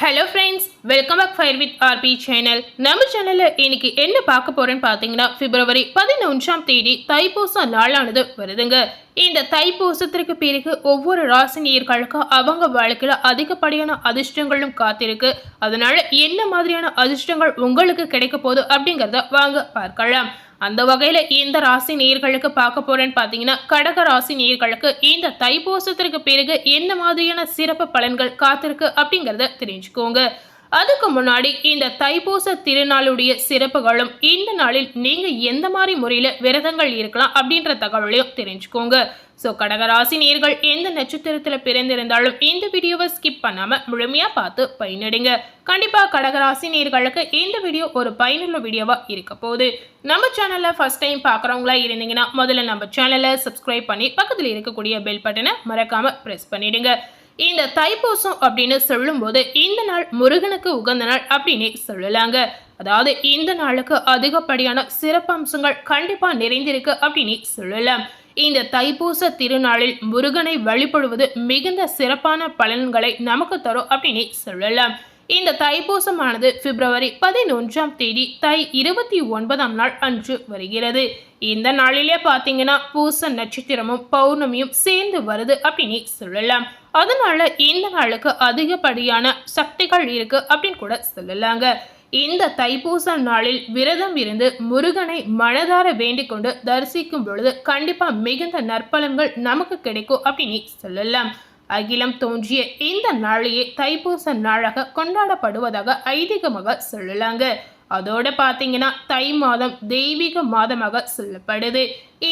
Hello friends welcome back fire with RP channel நம்ம சேனலில் இன்னைக்கு என்ன பார்க்க போகிறேன்னு பார்த்தீங்கன்னா பிப்ரவரி பதினொன்றாம் தேதி தைப்பூச நாளானது வருதுங்க. இந்த தைப்பூசத்திற்கு பிறகு ஒவ்வொரு ராசினியர்களுக்கும் அவங்க வாழ்க்கையில் அதிகப்படியான அதிர்ஷ்டங்களும் காத்திருக்கு. அதனால என்ன மாதிரியான அதிர்ஷ்டங்கள் உங்களுக்கு கிடைக்க போகுது அப்படிங்கிறத வாங்க பார்க்கலாம். அந்த வகையில் இந்த ராசி நேர்களுக்கு பார்க்க போகிறேன்னு பார்த்தீங்கன்னா கடக ராசி நேர்களுக்கு இந்த தைப்பூசத்திற்கு பிறகு என்ன மாதிரியான சிறப்பு பலன்கள் காத்திருக்கு அப்படிங்கிறத தெரிஞ்சுக்கோங்க. அதுக்கு முன்னாடி இந்த தைப்பூச திருநாளுடைய சிறப்புகளும் இந்த நாளில் நீங்க எந்த மாதிரி முறையில் விரதங்கள் இருக்கலாம் அப்படின்ற தகவலையும் தெரிஞ்சுக்கோங்க. ஸோ கடகராசி நேர்கள் எந்த நட்சத்திரத்தில் பிறந்திருந்தாலும் இந்த வீடியோவை ஸ்கிப் பண்ணாமல் முழுமையாக பார்த்து பயனடைங்க. கண்டிப்பாக கடகராசி நேர்களுக்கு இந்த வீடியோ ஒரு பயனுள்ள வீடியோவாக இருக்க போகுது. நம்ம சேனலில் ஃபஸ்ட் டைம் பார்க்குறவங்களா இருந்தீங்கன்னா முதல்ல நம்ம சேனலை சப்ஸ்கிரைப் பண்ணி பக்கத்தில் இருக்கக்கூடிய பெல் பட்டனை மறக்காமல் ப்ரெஸ் பண்ணிவிடுங்க இந்த தைப்பூசம் அப்படின்னு சொல்லும்போது இந்த நாள் முருகனுக்கு உகந்த நாள் அப்படின்னு சொல்லலாங்க. அதாவது இந்த நாளுக்கு அதிகப்படியான சிறப்பம்சங்கள் கண்டிப்பாக நிறைந்திருக்கு அப்படின்னு சொல்லலாம். இந்த தைப்பூச திருநாளில் முருகனை வழிபடுவது மிகுந்த சிறப்பான பலன்களை நமக்கு தரும் அப்படின்னு சொல்லலாம். இந்த தைப்பூசமானது பிப்ரவரி பதினொன்றாம் தேதி தை இருபத்தி ஒன்பதாம் நாள் அன்று வருகிறது. இந்த நாளிலே பார்த்தீங்கன்னா பூச நட்சத்திரமும் பௌர்ணமியும் சேர்ந்து வருது அப்படின்னு சொல்லலாம். அதனால இந்த நாளுக்கு அதிகப்படியான சக்திகள் இருக்கு அப்படின்னு கூட சொல்லலாங்க. இந்த தைப்பூச நாளில் விரதம் இருந்து முருகனை மனதார வேண்டிக் கொண்டு தரிசிக்கும் பொழுது கண்டிப்பா மிகுந்த நற்பலன்கள் நமக்கு கிடைக்கும் அப்படின்னு சொல்லலாம். அகிலம் தோன்றிய இந்த நாளையே தைப்பூச நாளாக கொண்டாடப்படுவதாக ஐதீகமாக சொல்லலாங்க. அதோடு பார்த்தீங்கன்னா தை மாதம் தெய்வீக மாதமாக சொல்லப்படுது.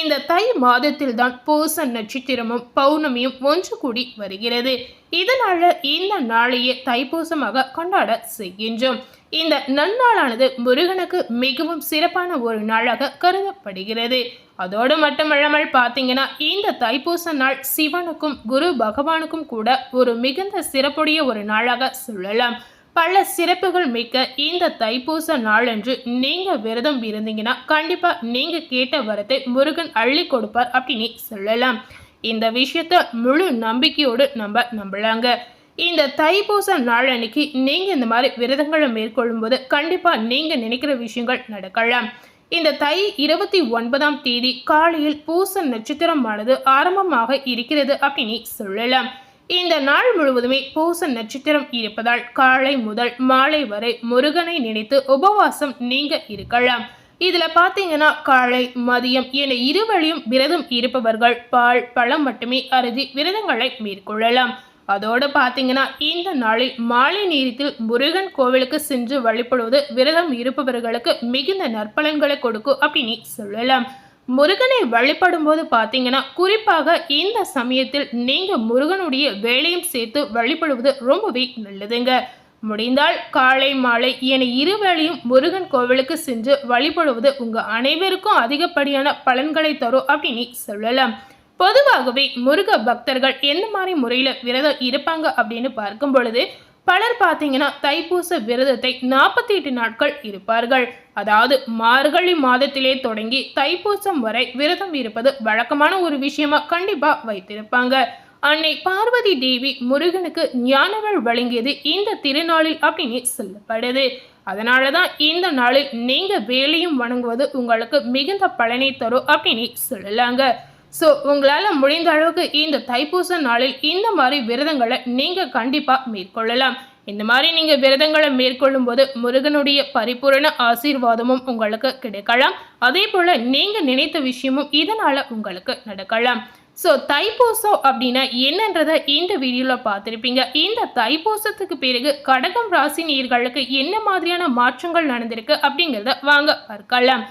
இந்த தை மாதத்தில் தான் பூச நட்சத்திரமும் பௌர்ணமியும் ஒன்று கூடி வருகிறது. இதனால இந்த நாளையே தைப்பூசமாக கொண்டாட செய்கின்றோம். இந்த நன்னாளானது முருகனுக்கு மிகவும் சிறப்பான ஒரு நாளாக கருதப்படுகிறது. அதோடு மட்டுமல்லாமல் பார்த்தீங்கன்னா இந்த தைப்பூச நாள் சிவனுக்கும் குரு பகவானுக்கும் கூட ஒரு மிகுந்த சிறப்புடைய ஒரு நாளாக சொல்லலாம். பல சிறப்புகள் மிக்க இந்த தைப்பூச நாளன்று நீங்கள் விரதம் இருந்தீங்கன்னா கண்டிப்பாக நீங்கள் கேட்ட வரத்தை முருகன் அள்ளி கொடுப்பார் அப்படின்னு சொல்லலாம். இந்த விஷயத்த முழு நம்பிக்கையோடு நம்ம நம்பலாங்க. இந்த தைப்பூச நாள் அன்னைக்கு இந்த மாதிரி விரதங்களை மேற்கொள்ளும்போது கண்டிப்பாக நீங்கள் நினைக்கிற விஷயங்கள் நடக்கலாம். இந்த தை இருபத்தி ஒன்பதாம் தேதி காலையில் பூச நட்சத்திரமானது ஆரம்பமாக இருக்கிறது அப்படின்னு சொல்லலாம். இந்த நாள் முழுவதுமே பூச நட்சத்திரம் இருப்பதால் காலை முதல் மாலை வரை முருகனை நினைத்து உபவாசம் நீங்க இருக்கலாம். இதுல பாத்தீங்கன்னா காலை மதியம் என இருவழியும் விரதம் இருப்பவர்கள் பால் பழம் மட்டுமே அருதி விரதங்களை மேற்கொள்ளலாம். அதோடு பார்த்தீங்கன்னா இந்த நாளில் மாலை நேரத்தில் முருகன் கோவிலுக்கு சென்று வழிபடுவது விரதம் இருப்பவர்களுக்கு மிகுந்த நற்பலன்களை கொடுக்கும் அப்படின்னு சொல்லலாம். முருகனை வழிபடும் போது பார்த்தீங்கன்னா குறிப்பாக இந்த சமயத்தில் நீங்கள் முருகனுடைய வேலையும் சேர்த்து வழிபடுவது ரொம்பவே நல்லதுங்க. முடிந்தால் காலை மாலை என இருவேளையும் முருகன் கோவிலுக்கு சென்று வழிபடுவது உங்கள் அனைவருக்கும் அதிகப்படியான பலன்களை தரும் அப்படின்னு சொல்லலாம். பொதுவாகவே முருக பக்தர்கள் எந்த மாதிரி முறையில் விரதம் இருப்பாங்க அப்படின்னு பார்க்கும் பொழுது பலர் பார்த்தீங்கன்னா தைப்பூச விரதத்தை நாற்பத்தி எட்டு நாட்கள் இருப்பார்கள். அதாவது மார்கழி மாதத்திலே தொடங்கி தைப்பூசம் வரை விரதம் இருப்பது வழக்கமான ஒரு விஷயமா கண்டிப்பா வைத்திருப்பாங்க. அன்னை பார்வதி தேவி முருகனுக்கு ஞானங்கள் வழங்கியது இந்த திருநாளில் அப்படின்னு சொல்லப்படுது. அதனால தான் இந்த நாளில் நீங்க வேலையும் வணங்குவது உங்களுக்கு மிகுந்த பலனை தரும் அப்படின்னு சொல்லலாங்க. ஸோ உங்களால் முடிந்த அளவுக்கு இந்த தைப்பூச நாளில் இந்த மாதிரி விரதங்களை நீங்கள் கண்டிப்பாக மேற்கொள்ளலாம். இந்த மாதிரி நீங்கள் விரதங்களை மேற்கொள்ளும் போது முருகனுடைய பரிபூரண ஆசீர்வாதமும் உங்களுக்கு கிடைக்கலாம். அதே போல் நீங்கள் நினைத்த விஷயமும் இதனால் உங்களுக்கு நடக்கலாம். ஸோ தைப்பூசம் அப்படின்னா என்னன்றதை இந்த வீடியோவில் பார்த்துருப்பீங்க. இந்த தைப்பூசத்துக்கு பிறகு கடகம் ராசி நீர்களுக்கு என்ன மாதிரியான மாற்றங்கள் நடந்திருக்கு அப்படிங்கிறத வாங்க பார்க்கலாம்.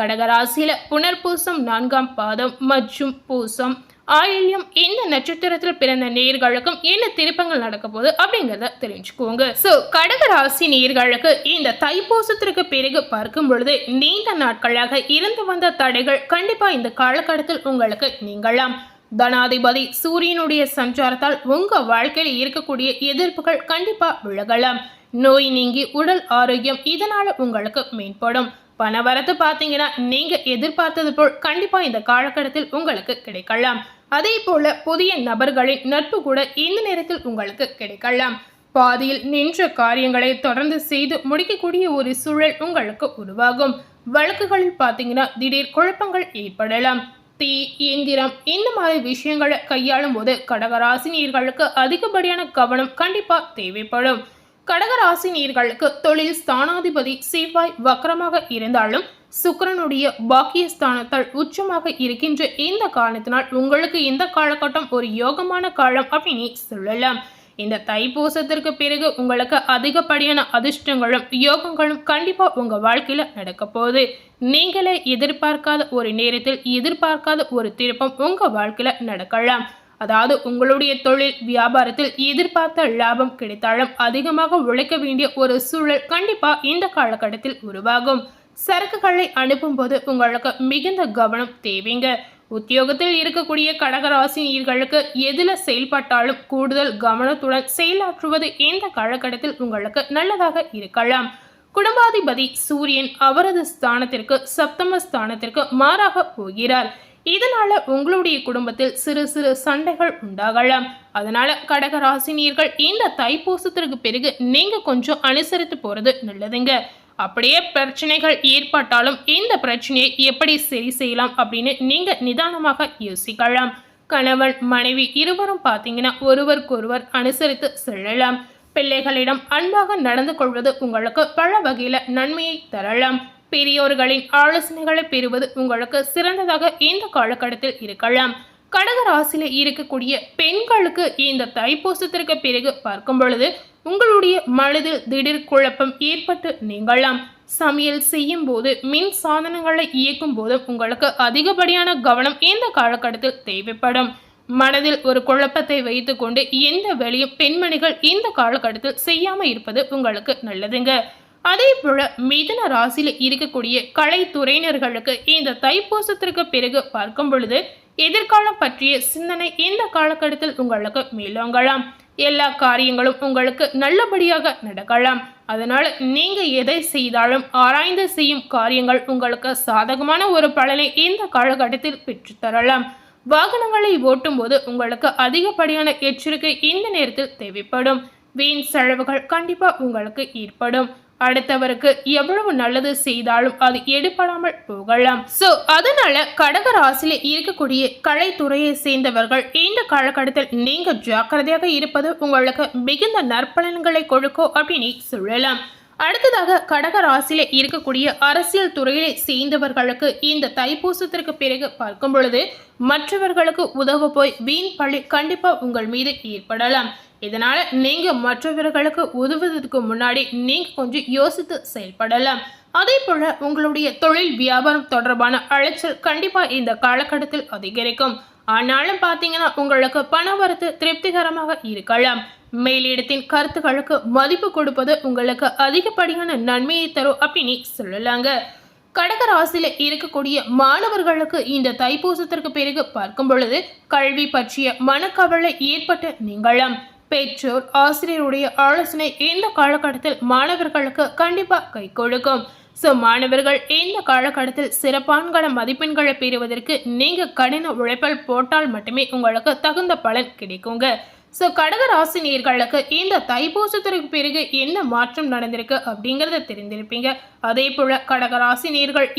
கடகராசியில புனர்பூசம் நான்காம் பாதம் மற்றும் பூசம். ஆயில்யம் இந்த நட்சத்திரத்தில் பிறந்த நேர்களுக்கும் என்ன திருப்பங்கள் நடக்க போகுது அப்படிங்கிறத தெரிஞ்சுக்கோங்க. ஸோ கடகராசி நேர்களுக்கு இந்த தைப்பூசத்திற்கு பிறகு பார்க்கும் பொழுது நீண்ட நாட்களாக இருந்து வந்த தடைகள் கண்டிப்பா இந்த காலகட்டத்தில் உங்களுக்கு நீங்களாம் தனாதிபதி சூரியனுடைய சஞ்சாரத்தால் உங்க வாழ்க்கையில் இருக்கக்கூடிய எதிர்ப்புகள் கண்டிப்பா விலகலாம். நோய் நீங்கி உடல் ஆரோக்கியம் இதனால உங்களுக்கு மேம்படும். பணவரத்து பார்த்தீங்கன்னா நீங்க எதிர்பார்த்தது போல் கண்டிப்பா இந்த காலகட்டத்தில் உங்களுக்கு கிடைக்கலாம். அதே போல புதிய நபர்களின் நட்பு கூட இந்த நேரத்தில் உங்களுக்கு கிடைக்கலாம். பாதியில் நின்ற காரியங்களை தொடர்ந்து செய்து முடிக்கக்கூடிய ஒரு சூழல் உங்களுக்கு உருவாகும். வழக்குகளில் பார்த்தீங்கன்னா திடீர் குழப்பங்கள் ஏற்படலாம். தீ இயந்திரம் இந்த மாதிரி விஷயங்களை கையாளும் போது கடகராசினியர்களுக்கு அதிகப்படியான கவனம் கண்டிப்பா தேவைப்படும். கடகராசினியர்களுக்கு தொழில் ஸ்தானாதிபதி செவ்வாய் வக்கரமாக இருந்தாலும் சுக்கரனுடைய பாக்கியஸ்தானத்தால் உச்சமாக இருக்கின்ற இந்த காரணத்தினால் உங்களுக்கு இந்த காலகட்டம் ஒரு யோகமான காலம் அப்படின்னு சொல்லலாம். இந்த தைப்பூசத்திற்கு பிறகு உங்களுக்கு அதிகப்படியான அதிர்ஷ்டங்களும் யோகங்களும் கண்டிப்பாக உங்கள் வாழ்க்கையில் நடக்க போகுது. நீங்களே எதிர்பார்க்காத ஒரு நேரத்தில் எதிர்பார்க்காத ஒரு திருப்பம் உங்கள் வாழ்க்கையில் நடக்கலாம். அதாவது உங்களுடைய தொழில் வியாபாரத்தில் எதிர்பார்த்த லாபம் கிடைத்தாலும் அதிகமாக உழைக்க வேண்டிய ஒரு சூழல் கண்டிப்பாக இந்த காலகட்டத்தில் உருவாகும். சரக்குகளை அனுப்பும்போது உங்களுக்கு மிகுந்த கவனம் தேவைங்க. உத்தியோகத்தில் இருக்கக்கூடிய கடகராசினியர்களுக்கு எதில் செயல்பட்டாலும் கூடுதல் கவனத்துடன் செயலாற்றுவது இந்த காலகட்டத்தில் உங்களுக்கு நல்லதாக இருக்கலாம். குடும்பாதிபதி சூரியன் அவரது ஸ்தானத்திற்கு சப்தம ஸ்தானத்திற்கு மாறாக போகிறார். இதனால உங்களுடைய குடும்பத்தில் சிறு சிறு சண்டைகள் உண்டாகலாம். அதனால கடக ராசினியர்கள் இந்த தைப்பூசத்திற்கு பிறகு நீங்க கொஞ்சம் அனுசரித்து போறது நல்லதுங்க. அப்படியே பிரச்சனைகள் ஏற்பட்டாலும் இந்த பிரச்சனையை எப்படி சரி செய்யலாம் அப்படின்னு நீங்க நிதானமாக யோசிக்கலாம். கணவன் மனைவி இருவரும் பார்த்தீங்கன்னா ஒருவருக்கொருவர் அனுசரித்து செல்லலாம். பிள்ளைகளிடம் அன்பாக நடந்து கொள்வது உங்களுக்கு பல வகையில நன்மையை தரலாம். பெரியோர்களின் ஆலோசனைகளை பெறுவது உங்களுக்கு சிறந்ததாக இந்த காலகட்டத்தில் இருக்கலாம். கடகராசியில் இருக்கக்கூடிய பெண்களுக்கு இந்த தைப்பூசத்திற்கு பிறகு பார்க்கும் பொழுது உங்களுடைய மனதில் திடீர் குழப்பம் ஏற்பட்டு நீங்களாம் சமையல் செய்யும் போது மின் சாதனங்களை இயக்கும் போது உங்களுக்கு அதிகப்படியான கவனம் இந்த காலகட்டத்தில் தேவைப்படும். மனதில் ஒரு குழப்பத்தை வைத்துக்கொண்டு எந்த வேலையும் பெண்மணிகள் இந்த காலகட்டத்தில் செய்யாமல் இருப்பது உங்களுக்கு நல்லதுங்க. அதே போல மிதுன ராசியில் இருக்கக்கூடிய கலைத்துறையினர்களுக்கு இந்த தைப்பூசத்திற்கு பிறகு பார்க்கும் பொழுது எதிர்காலம் பற்றிய சிந்தனை இந்த காலகட்டத்தில் உங்களுக்கு மேலோங்கலாம். எல்லா காரியங்களும் உங்களுக்கு நல்லபடியாக நடக்கலாம். அதனால் நீங்கள் எதை செய்தாலும் ஆராய்ந்து செய்யும் காரியங்கள் உங்களுக்கு சாதகமான ஒரு பலனை இந்த காலகட்டத்தில் பெற்றுத்தரலாம். வாகனங்களை ஓட்டும்போது உங்களுக்கு அதிகப்படியான எச்சரிக்கை இந்த நேரத்தில் தேவைப்படும். வீண் செலவுகள் கண்டிப்பாக உங்களுக்கு ஏற்படும். அடுத்தவருக்கு எவ்வளவு நல்லது செய்தாலும் அது எடுபடாமல் போகலாம். சோ அதனால கடக ராசியில இருக்கக்கூடிய கலைத்துறையை சேர்ந்தவர்கள் இந்த காலகட்டத்தில் நீங்க ஜாக்கிரதையாக இருப்பது உங்களுக்கு மிகுந்த நற்பலன்களை கொடுக்கும் அப்படின்னு சொல்லலாம். அடுத்ததாக கடக ராசியில இருக்கக்கூடிய அரசியல் துறையை சேர்ந்தவர்களுக்கு இந்த தைப்பூசத்திற்கு பிறகு பார்க்கும் பொழுது மற்றவர்களுக்கு உதவ போய் வீண் பழி கண்டிப்பா உங்கள் மீது ஏற்படலாம். இதனால் நீங்கள் மற்றவர்களுக்கு உதவுவதற்கு முன்னாடி நீங்கள் கொஞ்சம் யோசித்து செயல்படலாம். அதே போல் உங்களுடைய தொழில் வியாபாரம் தொடர்பான அலைச்சல் கண்டிப்பாக இந்த காலகட்டத்தில் அதிகரிக்கும். ஆனாலும் பார்த்தீங்கன்னா உங்களுக்கு பண வரத்து திருப்திகரமாக இருக்கலாம். மேலிடத்தின் கருத்துக்களுக்கு மதிப்பு கொடுப்பது உங்களுக்கு அதிகப்படியான நன்மையை தரும் அப்படின்னு சொல்லலாங்க. கடக ராசியில் இருக்கக்கூடிய மாணவர்களுக்கு இந்த தைப்பூசத்திற்கு பிறகு பார்க்கும் பொழுது கல்வி பற்றிய மனக்கவலை ஏற்பட்டு நீங்களாம் பெற்றோர் ஆசிரியருடைய ஆலோசனை இந்த காலகட்டத்தில் மாணவர்களுக்கு கண்டிப்பாக கை கொடுக்கும். ஸோ மாணவர்கள் இந்த காலகட்டத்தில் சிறப்பான்கள மதிப்பெண்களை பெறுவதற்கு நீங்கள் கடின உழைப்பல் போட்டால் மட்டுமே உங்களுக்கு தகுந்த பலன் கிடைக்குங்க. ஸோ கடக இந்த தைப்பூசத்திற்கு பிறகு என்ன மாற்றம் நடந்திருக்கு அப்படிங்கிறத தெரிந்திருப்பீங்க. அதே போல் கடக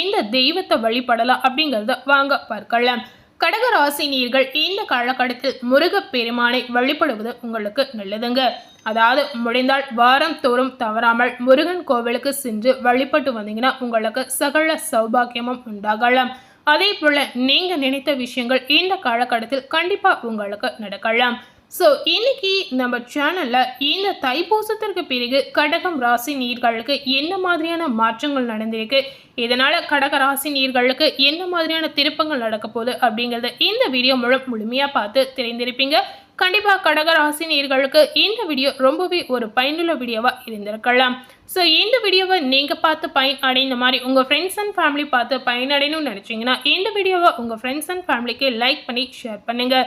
இந்த தெய்வத்தை வழிபடலாம் அப்படிங்கிறத வாங்க பார்க்கலாம். கடக நீர்கள் இந்த காலகட்டத்தில் முருகப் பெருமானை வழிபடுவது உங்களுக்கு நல்லதுங்க. அதாவது முடிந்தால் வாரம் தோறும் தவறாமல் முருகன் கோவிலுக்கு சென்று வழிபட்டு வந்தீங்கன்னா உங்களுக்கு சகல சௌபாக்கியமும் உண்டாகலாம். அதே போல நீங்க நினைத்த விஷயங்கள் இந்த காலகட்டத்தில் கண்டிப்பா உங்களுக்கு நடக்கலாம். ஸோ இன்னைக்கு நம்ம சேனலில் இந்த தைப்பூசத்திற்கு பிறகு கடகம் ராசி நீர்களுக்கு என்ன மாதிரியான மாற்றங்கள் நடந்திருக்கு? இதனால் கடக ராசி நீர்களுக்கு என்ன மாதிரியான திருப்பங்கள் நடக்க போகுது? அப்படிங்கிறத இந்த வீடியோ மூலம் முழுமையாக பார்த்து தெரிந்திருப்பீங்க. கண்டிப்பாக கடக ராசி நீர்களுக்கு இந்த வீடியோ ரொம்பவே ஒரு பயனுள்ள வீடியோவாக இருந்திருக்கலாம். ஸோ இந்த வீடியோவை நீங்கள் பார்த்து பயன் அடைந்த மாதிரி உங்கள் ஃப்ரெண்ட்ஸ் அண்ட் ஃபேமிலி பார்த்து பயனடையணும்னு நினச்சிங்கன்னா இந்த வீடியோவை உங்கள் ஃப்ரெண்ட்ஸ் அண்ட் ஃபேமிலிக்கு லைக் பண்ணி ஷேர் பண்ணுங்கள்